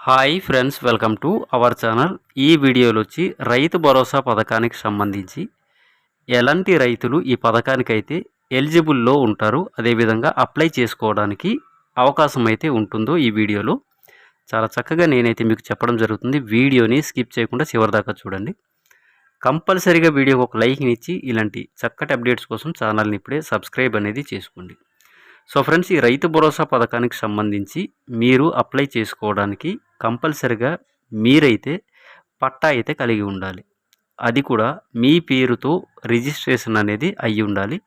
Hi friends welcome to our channel. ఈ వీడియోలో వచ్చి రైతు భరోసా పథకానికి సంబంధించి ఎలాంటి రైతులు ఈ పథకానికి అయితే ఎలిజిబుల్లో ఉంటారు అదేవిధంగా అప్లై చేసుకోవడానికి అవకాశం అయితే ఉంటుందో ఈ వీడియోలో. చాలా చక్కగా నేనైతే మీకు చెప్పడం జరుగుతుంది. వీడియోని స్కిప్ చేయకుండా చివరిదాకా చూడండి. కంపల్సరీగా వీడియోకి ఒక లైక్ని ఇచ్చి ఇలాంటి చక్కటి అప్డేట్స్ కోసం ఛానల్ని ఇప్పుడే సబ్స్క్రైబ్ అనేది చేసుకోండి. సో ఫ్రెండ్స్ ఈ రైతు భరోసా పథకానికి సంబంధించి మీరు అప్లై చేసుకోవడానికి కంపల్సరిగా మీరైతే పట్టా అయితే కలిగి ఉండాలి. అది కూడా మీ పేరుతో రిజిస్ట్రేషన్ అనేది అయ్యి ఉండాలి.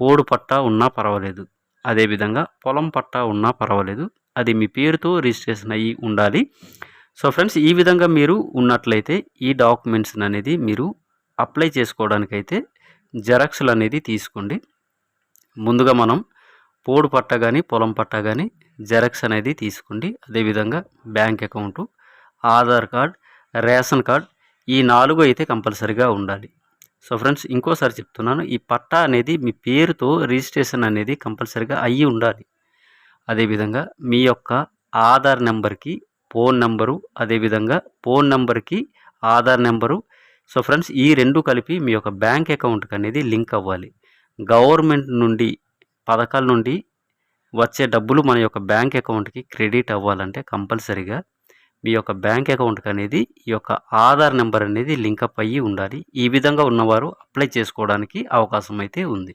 పోడు పట్టా ఉన్నా పర్వాలేదు. అదేవిధంగా పొలం పట్టా ఉన్నా పర్వాలేదు. అది మీ పేరుతో రిజిస్ట్రేషన్ అయ్యి ఉండాలి. సో ఫ్రెండ్స్ ఈ విధంగా మీరు ఉన్నట్లయితే ఈ డాక్యుమెంట్స్ అనేది మీరు అప్లై చేసుకోవడానికైతే జెరాక్స్లు అనేది తీసుకోండి. ముందుగా మనం పోడు పట్ట కానీ పొలం పట్ట కానీ జెరాక్స్ అనేది తీసుకోండి. అదేవిధంగా bank account Aadhaar card ration card ఈ నాలుగు అయితే కంపల్సరీగా ఉండాలి. సో ఫ్రెండ్స్ ఇంకోసారి చెప్తున్నాను ఈ పట్టా అనేది మీ పేరుతో రిజిస్ట్రేషన్ అనేది కంపల్సరీగా అయ్యి ఉండాలి. అదేవిధంగా మీ యొక్క ఆధార్ నెంబర్కి ఫోన్ నెంబరు అదేవిధంగా ఫోన్ నెంబర్కి ఆధార్ నెంబరు. సో ఫ్రెండ్స్ ఈ రెండు కలిపి మీ యొక్క బ్యాంక్ అకౌంట్కి అనేది లింక్ అవ్వాలి. గవర్నమెంట్ నుండి పథకాల నుండి వచ్చే డబ్బులు మన యొక్క బ్యాంక్ అకౌంట్కి క్రెడిట్ అవ్వాలంటే కంపల్సరీగా మీ యొక్క బ్యాంక్ అకౌంట్కి అనేది ఈ యొక్క ఆధార్ నెంబర్ అనేది లింకప్ అయ్యి ఉండాలి. ఈ విధంగా ఉన్నవారు అప్లై చేసుకోవడానికి అవకాశం అయితే ఉంది.